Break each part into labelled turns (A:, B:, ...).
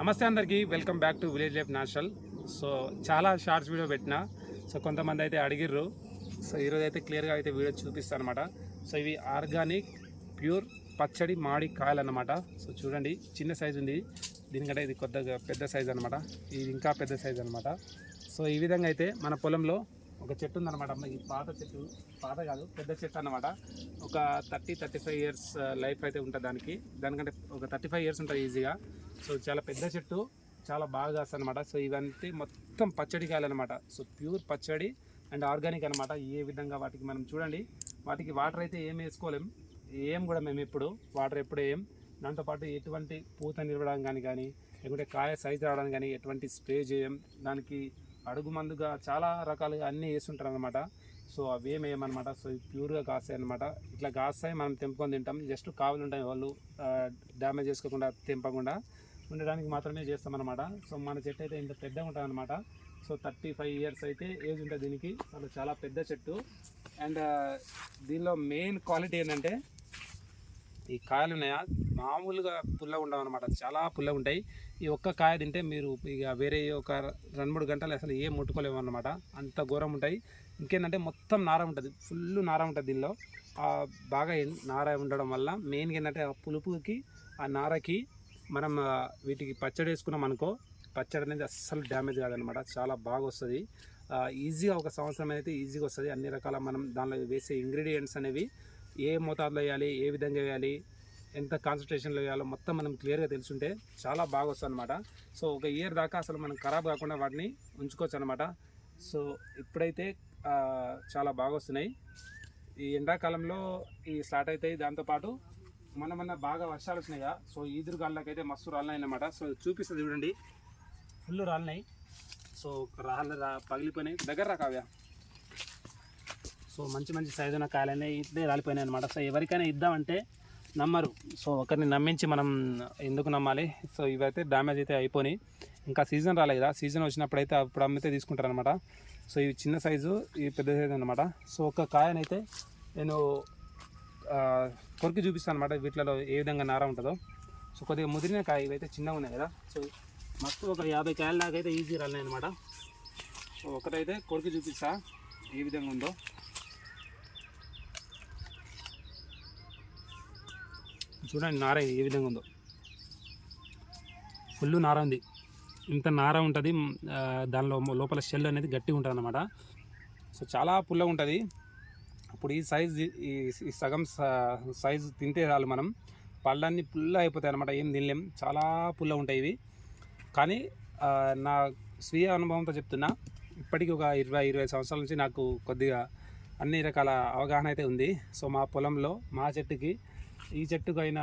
A: నమస్తే అందరికీ welcome back to village life national so చాలా షార్ట్స్ వీడియో పెట్టిన సో కొంతమంది అయితే అడిగిర్రు. సో ఈరోజు అయితే క్లియర్గా అయితే వీడియో చూపిస్తాను అనమాట సో ఇవి ఆర్గానిక్ ప్యూర్ పచ్చడి మాడి కాయలు అన్నమాట సో చూడండి చిన్న సైజు ఉంది. దీనికంటే ఇది కొద్దిగా పెద్ద సైజు అనమాట ఇది ఇంకా పెద్ద సైజు అనమాట సో ఈ విధంగా అయితే మన పొలంలో ఒక చెట్టు ఉందన్నమాట. ఈ పాత చెట్టు. పాత కాదు పెద్ద చెట్టు అనమాట ఒక thirty thirty five years life అయితే ఉంటుంది దానికి. దానికంటే ఒక థర్టీ ఫైవ్ ఇయర్స్ ఉంటుంది ఈజీగా. సో చాలా పెద్ద చెట్టు చాలా బాగా కాస్తుంది అనమాట సో ఇవన్నీ మొత్తం పచ్చడి కాయలు అనమాట సో ప్యూర్ పచ్చడి అండ్ ఆర్గానిక్ అనమాట ఏ విధంగా వాటికి మనం చూడండి. వాటికి వాటర్ అయితే ఏం వేసుకోలేం. ఏం కూడా మేము ఎప్పుడు వాటర్ ఎప్పుడు ఏం. దాంతోపాటు ఎటువంటి పూత నిలవడం కానీ కానీ లేకుంటే కాయ సైజ్ రావడానికి కానీ ఎటువంటి స్ప్రే చేయం. దానికి అడుగు మందుగా చాలా రకాలుగా అన్నీ వేస్తుంటారు అనమాట సో అవి ఏం సో ఇవి ప్యూర్గా కాస్తాయి అనమాట ఇట్లా కాస్తాయి మనం తెంపుకొని తింటాం. జస్ట్ కావులు ఉంటాయి వాళ్ళు డ్యామేజ్ చేసుకోకుండా తెంపకుండా. ఉండడానికి మాత్రమే చేస్తామన్నమాట. సో మన చెట్టు అయితే ఇంత పెద్దగా ఉంటుంది అనమాట సో థర్టీ ఫైవ్ ఇయర్స్ అయితే ఏజ్ ఉంటుంది దీనికి. అసలు చాలా పెద్ద చెట్టు. అండ్ దీనిలో మెయిన్ క్వాలిటీ ఏంటంటే ఈ కాయలు ఉన్నాయా? మామూలుగా పుల్లగా ఉండవు అనమాట చాలా పుల్లగా ఉంటాయి. ఈ ఒక్క కాయ తింటే మీరు ఇక వేరే ఒక రెండు మూడు గంటలు అసలు ఏం ముట్టుకోలేము అనమాట అంత ఘోరం ఉంటాయి. ఇంకేంటంటే మొత్తం నార ఉంటుంది. ఫుల్ నార ఉంటుంది దీనిలో. బాగా నార ఉండడం వల్ల మెయిన్గా ఏంటంటే ఆ పులుపుకి ఆ నారకి మనం వీటికి పచ్చడి వేసుకున్నాం అనుకో పచ్చడి అనేది అస్సలు డ్యామేజ్ కాదనమాట. చాలా బాగా వస్తుంది ఈజీగా ఒక సంవత్సరం అయితే ఈజీగా వస్తుంది. అన్ని రకాల మనం దానిలో వేసే ఇంగ్రీడియంట్స్ అనేవి ఏ మోతాదులో వేయాలి ఏ విధంగా వేయాలి ఎంత కాన్సన్ట్రేషన్లో వేయాలో మొత్తం మనం క్లియర్గా తెలుసుంటే చాలా బాగా వస్తుంది అనమాట సో ఒక ఇయర్ దాకా అసలు మనం ఖరాబ్ కాకుండా వాటిని ఉంచుకోవచ్చు అనమాట సో ఇప్పుడైతే చాలా బాగా వస్తున్నాయి ఈ ఎండాకాలంలో ఈ స్టార్ట్ అవుతాయి. దాంతోపాటు మొన్న మొన్న బాగా వర్షాలు వచ్చినాయా సో ఈదురు గాళ్ళకైతే మస్తు రాలినాయి అనమాట సో చూపిస్తుంది చూడండి. ఫుల్ రాలినాయి. సో రాళ్ళ రా పగిలిపోయినాయి. దగ్గర రా కావ్య. సో మంచి మంచి సైజు ఉన్న కాయలనే ఇట్లే రాలిపోయినాయి అనమాట సో ఎవరికైనా ఇద్దామంటే నమ్మరు. సో ఒకరిని నమ్మించి మనం ఎందుకు నమ్మాలి? సో ఇవైతే డ్యామేజ్ అయితే అయిపోయినాయి. ఇంకా సీజన్ రాలేదు సీజన్ వచ్చినప్పుడు అయితే అప్పుడు అమ్మితే తీసుకుంటారు అనమాట సో ఇవి చిన్న సైజు ఇవి పెద్ద సైజు అనమాట సో ఒక కాయనైతే నేను కొరికి చూపిస్తాను అనమాట వీటిలో ఏ విధంగా నార ఉంటుందో. సో కొద్దిగా ముదిరిన కాయ ఇవైతే చిన్నగా ఉన్నాయి కదా. సో మస్తు ఒక యాభై కాయల దాకా అయితే ఈజీ రాలినాయి అనమాట సో ఒకటైతే కొరికి చూపిస్తా ఏ విధంగా ఉందో. చూడండి నార ఏ విధంగా ఉందో. ఫుల్ నార ఉంది. ఇంత నార ఉంటుంది దానిలో లోపల షెల్ అనేది గట్టిగా ఉంటుంది అనమాట సో చాలా పుల్లగా ఉంటుంది అప్పుడు ఈ సైజ్ ఈ సగం సైజ్ తింటే చాలు మనం. పళ్ళన్నీ పుల్ల అయిపోతాయి అనమాట ఏం తినలేం. చాలా పుల్ల ఉంటాయి ఇవి. కానీ నా స్వీయ అనుభవంతో చెప్తున్నా ఇప్పటికి ఒక ఇరవై ఇరవై సంవత్సరాల నుంచి నాకు కొద్దిగా అన్ని రకాల అవగాహన అయితే ఉంది. సో మా పొలంలో మా చెట్టుకి ఈ చెట్టుకు అయిన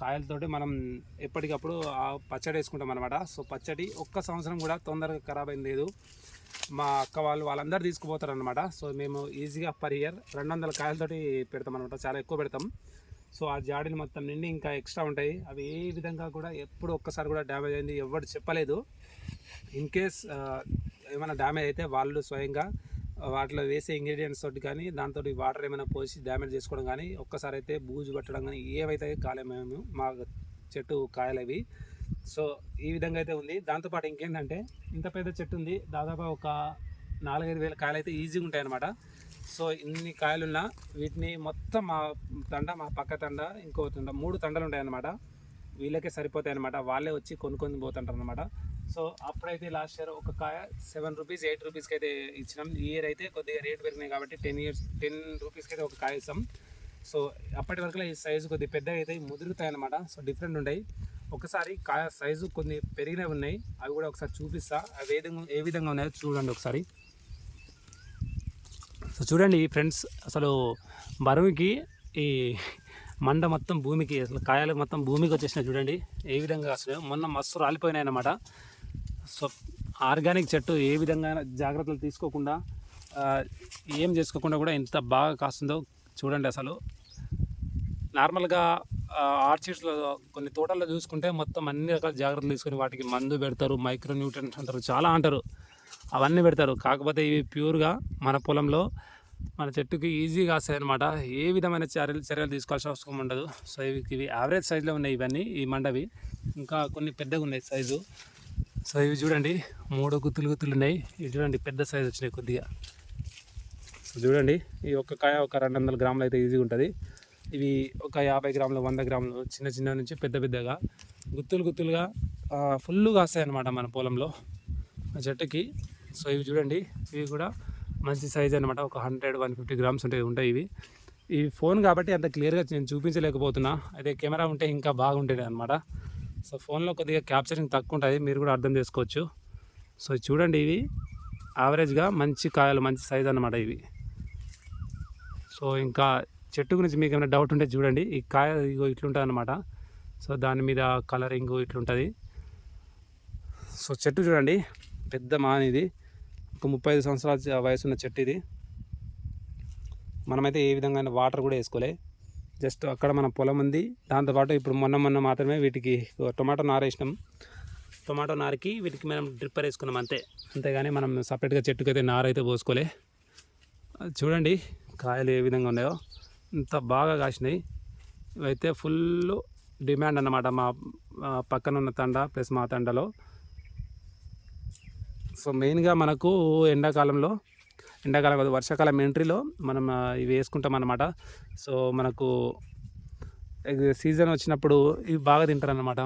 A: కాయలతోటి మనం ఎప్పటికప్పుడు ఆ పచ్చడి వేసుకుంటాం అనమాట సో పచ్చడి ఒక్క సంవత్సరం కూడా తొందరగా ఖరాబ్ అయింది లేదు. మా అక్క వాళ్ళు వాళ్ళందరూ తీసుకుపోతారు అనమాట సో మేము ఈజీగా పర్ ఇయర్ రెండు వందల కాయలతోటి పెడతాం అనమాట చాలా ఎక్కువ పెడతాం. సో ఆ జాడీలు మొత్తం నిండి ఇంకా ఎక్స్ట్రా ఉంటాయి. అవి ఏ విధంగా కూడా ఎప్పుడు ఒక్కసారి కూడా డ్యామేజ్ అయింది ఎవరు చెప్పలేదు. ఇన్ కేస్ ఏమైనా డ్యామేజ్ అయితే వాళ్ళు స్వయంగా వాటిలో వేసే ఇంగ్రీడియంట్స్ తోటి కానీ దాంతో వాటర్ ఏమైనా పోసి డ్యామేజ్ చేసుకోవడం కానీ ఒక్కసారి అయితే బూజు పట్టడం కానీ ఏవైతే కాలేమేమి మా చెట్టు కాయలవి సో ఈ విధంగా అయితే ఉంది. దాంతోపాటు ఇంకేంటంటే ఇంత పెద్ద చెట్టు ఉంది. దాదాపు ఒక నాలుగైదు వేల కాయలు అయితే ఈజీగా ఉంటాయి అనమాట సో ఇన్ని కాయలున్నా వీటిని మొత్తం మా తండ మా పక్క తండ ఇంకో తండ మూడు తండలు ఉంటాయి అనమాట వీళ్ళకే సరిపోతాయి అనమాట వాళ్ళే వచ్చి కొనుక్కొని పోతుంటారు అనమాట సో అప్పుడైతే లాస్ట్ ఇయర్ ఒక కాయ సెవెన్ రూపీస్ ఎయిట్ రూపీస్కి అయితే ఇచ్చినాం. ఈ ఇయర్ అయితే కొద్దిగా రేట్ పెరిగినాయి కాబట్టి టెన్ ఇయర్స్ టెన్ రూపీస్కి అయితే ఒక కాయ ఇస్తాం. సో అప్పటి వరకు ఈ సైజు కొద్దిగా పెద్దగా అయితే ముదురుతాయి అనమాట సో డిఫరెంట్ ఉంటాయి. ఒకసారి కాయ సైజు కొన్ని పెరిగినవి ఉన్నాయి. అవి కూడా ఒకసారి చూపిస్తా. అవి ఏ విధంగా ఏ విధంగా ఉన్నాయో చూడండి ఒకసారి. సో చూడండి ఫ్రెండ్స్ అసలు బరువుకి ఈ మండ మొత్తం భూమికి అసలు కాయలు మొత్తం భూమికి వచ్చేసినాయి చూడండి. ఏ విధంగా అసలు మొన్న మస్తు రాలిపోయినాయి అన్నమాట. సో ఆర్గానిక్ చెట్టు ఏ విధంగా జాగ్రత్తలు తీసుకోకుండా ఏం చేసుకోకుండా కూడా ఎంత బాగా కాస్తుందో చూడండి అసలు. నార్మల్గా ఆర్చిడ్స్లో కొన్ని తోటల్లో చూసుకుంటే మొత్తం అన్ని రకాల జాగ్రత్తలు తీసుకొని వాటికి మందు పెడతారు మైక్రో న్యూట్రియన్స్ అంటారు చాలా అంటారు. అవన్నీ పెడతారు. కాకపోతే ఇవి ప్యూర్గా మన పొలంలో మన చెట్టుకి ఈజీగా వస్తాయి అనమాట ఏ విధమైన చర్యలు చర్యలు తీసుకోవాల్సిన అవసరం ఉండదు. సో ఇవి ఇవి యావరేజ్ సైజులో ఉన్నాయి ఇవన్నీ ఈ మండవి. ఇంకా కొన్ని పెద్దగా ఉన్నాయి సైజు సో ఇవి చూడండి మూడు గుత్తులు గుత్తులు ఉన్నాయి. ఇవి చూడండి పెద్ద సైజు వచ్చినాయి కొద్దిగా. సో చూడండి ఈ ఒక్క కాయ ఒక రెండు వందల గ్రాములు అయితే ఈజీగా ఉంటుంది. ఇవి ఒక యాభై గ్రాములు వంద గ్రాములు చిన్న చిన్న నుంచి పెద్ద పెద్దగా. గుత్తులు గుత్తులుగా ఫుల్గా వస్తాయి అన్నమాట మన పొలంలో ఆ చెట్టుకి. సో ఇవి చూడండి ఇవి కూడా మంచి సైజ్ అనమాట ఒక హండ్రెడ్ వన్ ఫిఫ్టీ గ్రామ్స్ ఉంటాయి ఉంటాయి ఇవి. ఇవి ఫోన్ కాబట్టి అంత క్లియర్గా నేను చూపించలేకపోతున్నా. అయితే కెమెరా ఉంటే ఇంకా బాగుంటుంది అనమాట సో ఫోన్లో కొద్దిగా క్యాప్చరింగ్ తక్కువ ఉంటుంది మీరు కూడా అర్థం చేసుకోవచ్చు. సో చూడండి ఇవి. యావరేజ్గా మంచి కాయలు మంచి సైజ్ అన్నమాట ఇవి. సో ఇంకా చెట్టు గురించి మీకు ఏమైనా డౌట్ ఉంటే చూడండి. ఈ కాయ ఇగో ఇట్లుంటుంది అనమాట సో దాని మీద కలరింగ్ ఇట్లుంటుంది. సో చెట్టు చూడండి. పెద్ద మాన్ ఇది. ఒక ముప్పై ఐదు సంవత్సరాల వయసున్న చెట్టు ఇది. మనమైతే ఏ విధంగా వాటర్ కూడా వేసుకోలే. జస్ట్ అక్కడ మన పొలం ఉంది. దాంతోపాటు ఇప్పుడు మొన్న మొన్న మాత్రమే వీటికి టొమాటో నార వేసినాం. టొమాటో నారకి వీటికి మనం డ్రిప్పర్ వేసుకున్నాం అంతే. అంతేగాని మనం సపరేట్గా చెట్టుకి అయితే పోసుకోలే. చూడండి కాయలు ఏ విధంగా ఉన్నాయో. ఇంత బాగా కాసినాయి. ఇవైతే ఫుల్ డిమాండ్ అన్నమాట మా పక్కన ఉన్న తండ ప్లస్ మా తండలో. సో మెయిన్గా మనకు ఎండాకాలంలో ఎండాకాలం కాదు వర్షాకాలం ఎంట్రీలో మనం ఇవి వేసుకుంటాం అన్నమాట. సో మనకు ఇది సీజన్ వచ్చినప్పుడు ఇవి బాగా తింటారు అనమాట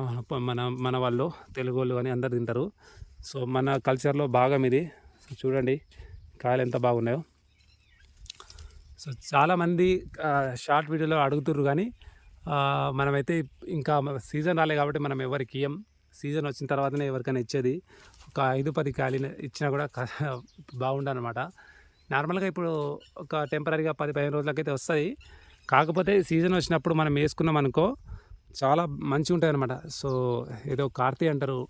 A: మన మన వాళ్ళు తెలుగు వాళ్ళు అని అందరు తింటారు. సో మన కల్చర్లో భాగం ఇది. చూడండి కాయలు ఎంత బాగున్నాయో. సో చాలామంది షార్ట్ వీడియోలో అడుగుతుర్రు కానీ మనమైతే ఇంకా సీజన్ రాలే కాబట్టి మనం ఎవరికి ఇయ్యం. సీజన్ వచ్చిన తర్వాతనే ఎవరికైనా ఇచ్చేది. ఒక ఐదు పది కాయలు ఇచ్చినా కూడా బాగుండనమాట నార్మల్గా ఇప్పుడు ఒక టెంపరీగా పది పదిహేను రోజులకైతే వస్తుంది. కాకపోతే సీజన్ వచ్చినప్పుడు మనం వేసుకున్నాం అనుకో చాలా మంచిగా ఉంటుంది అనమాట సో ఏదో కార్తీ అంటారు.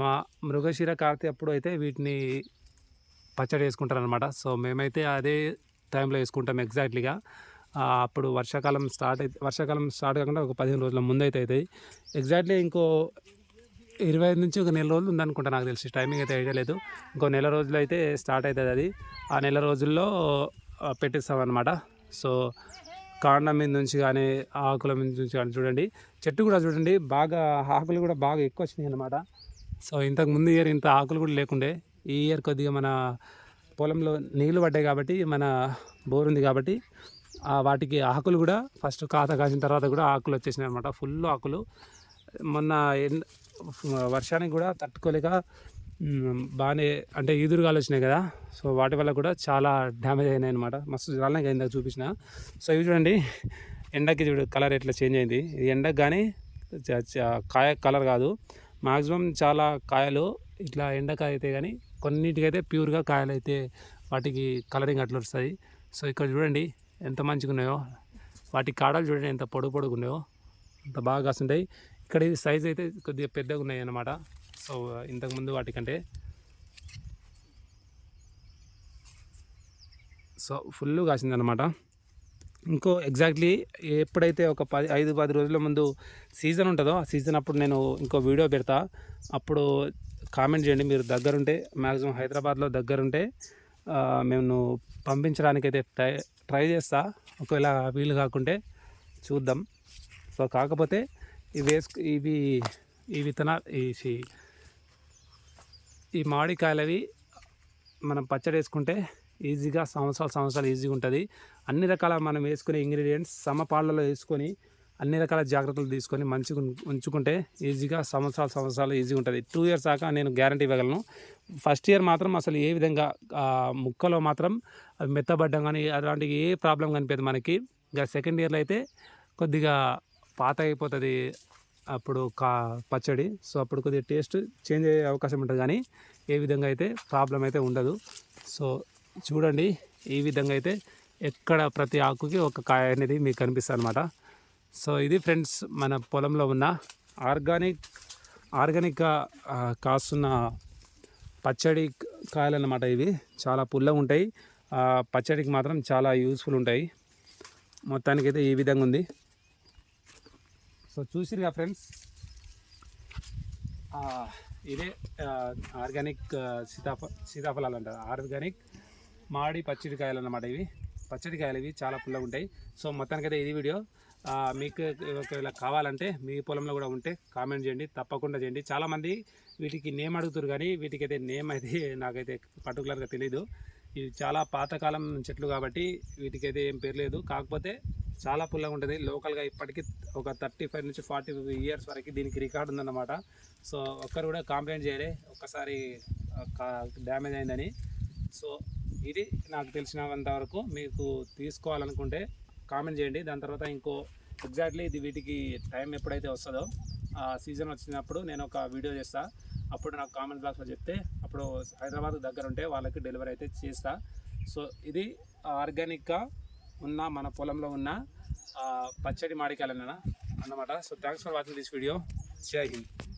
A: మా మృగశిర కార్తీ అప్పుడు అయితే వీటిని పచ్చడి వేసుకుంటారు అనమాట సో మేమైతే అదే టైంలో వేసుకుంటాం ఎగ్జాక్ట్లీగా. అప్పుడు వర్షాకాలం స్టార్ట్ అయితే వర్షాకాలం స్టార్ట్ కాకుండా ఒక పదిహేను రోజుల ముందు అయితే అవుతాయి ఎగ్జాక్ట్లీ ఇంకో ఇరవై ఐదు నుంచి ఒక నెల రోజులు ఉందనుకుంటా నాకు తెలిసి. టైమింగ్ అయితే ఐడియా లేదు. ఇంకో నెల రోజులు అయితే స్టార్ట్ అవుతుంది అది. ఆ నెల రోజుల్లో పెట్టిస్తామన్నమాట. అనమాట సో కాండం మీద నుంచి కానీ ఆకుల మీద నుంచి కానీ చూడండి. చెట్టు కూడా చూడండి బాగా ఆకులు కూడా బాగా ఎక్కువ వచ్చినాయి అనమాట సో ఇంతకు ముందు ఇయర్ ఇంత ఆకులు కూడా లేకుండే. ఈ ఇయర్ కొద్దిగా మన పొలంలో నీళ్ళు పడ్డాయి కాబట్టి మన బోర్ ఉంది కాబట్టి వాటికి ఆకులు కూడా ఫస్ట్ కాత కాసిన తర్వాత కూడా ఆకులు వచ్చేసినాయి అనమాట ఫుల్ ఆకులు. మొన్న వర్షానికి కూడా తట్టుకోలేక బాగానే అంటే ఈదురుగాలు వచ్చినాయి కదా. సో వాటి వల్ల కూడా చాలా డ్యామేజ్ అయినాయి అనమాట మస్తు జాలనగా ఇందాక చూపించిన. సో ఇవి చూడండి. ఎండకి చూడు కలర్ ఎట్లా చేంజ్ అయింది. ఇది ఎండకు కానీ చ- చ- కాయ కలర్ కాదు. మాక్సిమం చాలా కాయలు ఇట్లా ఎండకాయ అయితే కానీ కొన్నిటికైతే ప్యూర్గా కాయలు అయితే వాటికి కలరింగ్ అట్లా వస్తుంది సో ఇక్కడ చూడండి ఎంత మంచిగా ఉన్నాయో వాటి కాడలు చూడండి ఎంత పొడుగు పొడుగు ఉన్నాయో అంత బాగా కాస్తుంటాయి. ఇక్కడ ఇది సైజ్ అయితే కొద్దిగా పెద్దగా ఉన్నాయి అన్నమాట సో ఇంతకుముందు వాటికంటే. సో ఫుల్ కాసిందనమాట ఇంకో ఎగ్జాక్ట్లీ ఎప్పుడైతే ఒక పది ఐదు పది రోజుల ముందు సీజన్ ఉంటుందో ఆ సీజన్ అప్పుడు నేను ఇంకో వీడియో పెడతా. అప్పుడు కామెంట్ చేయండి. మీరు దగ్గరుంటే మ్యాక్సిమం హైదరాబాద్లో దగ్గరుంటే మేము పంపించడానికైతే ట్రై ట్రై చేస్తా. ఒకవేళ వీలు కాకుంటే చూద్దాం. సో కాకపోతే ఇవి వేసుకు ఇవి ఈ విత్తనా ఈ సి- ఈ మామిడికాయలవి మనం పచ్చడి వేసుకుంటే ఈజీగా సంవత్సరాలు సంవత్సరాలు ఈజీగా ఉంటుంది. అన్ని రకాల మనం వేసుకునే ఇంగ్రీడియంట్స్ సమపాళ్ళలో వేసుకొని అన్ని రకాల జాగ్రత్తలు తీసుకొని మంచిగా ఉంచుకుంటే ఈజీగా సంవత్సరాలు సంవత్సరాలు ఈజీగా ఉంటుంది. టూ ఇయర్స్ దాకా నేను గ్యారంటీ ఇవ్వగలను. ఫస్ట్ ఇయర్ మాత్రం అసలు ఏ విధంగా ముక్కలో మాత్రం అవి మెత్తబడ్డం కానీ అలాంటి ఏ ప్రాబ్లం కనిపించదు మనకి. ఇంకా సెకండ్ ఇయర్లో అయితే కొద్దిగా పాత అయిపోతుంది అప్పుడు కా పచ్చడి. సో అప్పుడు కొద్దిగా టేస్ట్ చేంజ్ అయ్యే అవకాశం ఉంటుంది. కానీ ఏ విధంగా అయితే ప్రాబ్లం అయితే ఉండదు. సో చూడండి ఈ విధంగా అయితే ఎక్కడ ప్రతి ఆకుకి ఒక కాయ అనేది మీకు కనిపిస్తుంది అనమాట సో ఇది ఫ్రెండ్స్ మన పొలంలో ఉన్న ఆర్గానిక్ ఆర్గానిక్గా కాస్తున్న పచ్చడి కాయలు అన్నమాట ఇవి. చాలా పుల్లగా ఉంటాయి. ఆ, పచ్చడికి మాత్రం చాలా యూస్ఫుల్ ఉంటాయి. మొత్తానికి అయితే ఈ విధంగా ఉంది. సో చూసిరుగా ఫ్రెండ్స్? ఇదే ఆర్గానిక్ సీతాఫ సీతాఫలాలు అంటారు ఆర్గానిక్ మాడి పచ్చడికాయలు అన్నమాట ఇవి. పచ్చడికాయలు ఇవి చాలా పుల్లగా ఉంటాయి. సో మొత్తానికైతే ఇది వీడియో. మీకు ఒకవేళ కావాలంటే మీ పొలంలో కూడా ఉంటే కామెంట్ చేయండి తప్పకుండా చేయండి. చాలామంది వీటికి నేమ్ అడుగుతారు కానీ వీటికైతే నేమ్ అయితే నాకైతే పర్టికులర్గా తెలీదు. ఇవి చాలా పాతకాలం చెట్లు కాబట్టి వీటికైతే ఏం పేరు లేదు. కాకపోతే చాలా పుల్లగా ఉంటుంది. లోకల్గా ఇప్పటికీ ఒక థర్టీ ఫైవ్ నుంచి ఫార్టీ ఇయర్స్ వరకు దీనికి రికార్డు ఉందన్నమాట. సో ఒక్కరు కూడా కంప్లైంట్ చేయలే. ఒక్కసారి డ్యామేజ్ అయిందని. సో ఇది నాకు తెలిసినంత వరకు మీకు తీసుకోవాలనుకుంటే కామెంట్ చేయండి. దాని తర్వాత ఇంకో ఎగ్జాక్ట్లీ ఇది వీటికి టైం ఎప్పుడైతే వస్తుందో ఆ సీజన్ వచ్చినప్పుడు నేను ఒక వీడియో చేస్తా. అప్పుడు నాకు కామెంట్ బాక్స్లో చెప్తే అప్పుడు హైదరాబాద్ దగ్గర ఉంటే వాళ్ళకి డెలివరీ అయితే చేస్తా. సో ఇది ఆర్గానిక్గా ఉన్న మన పొలంలో ఉన్న పచ్చడి మాడికాయలు అన్నమాట. So thanks for watching this video Jai Hind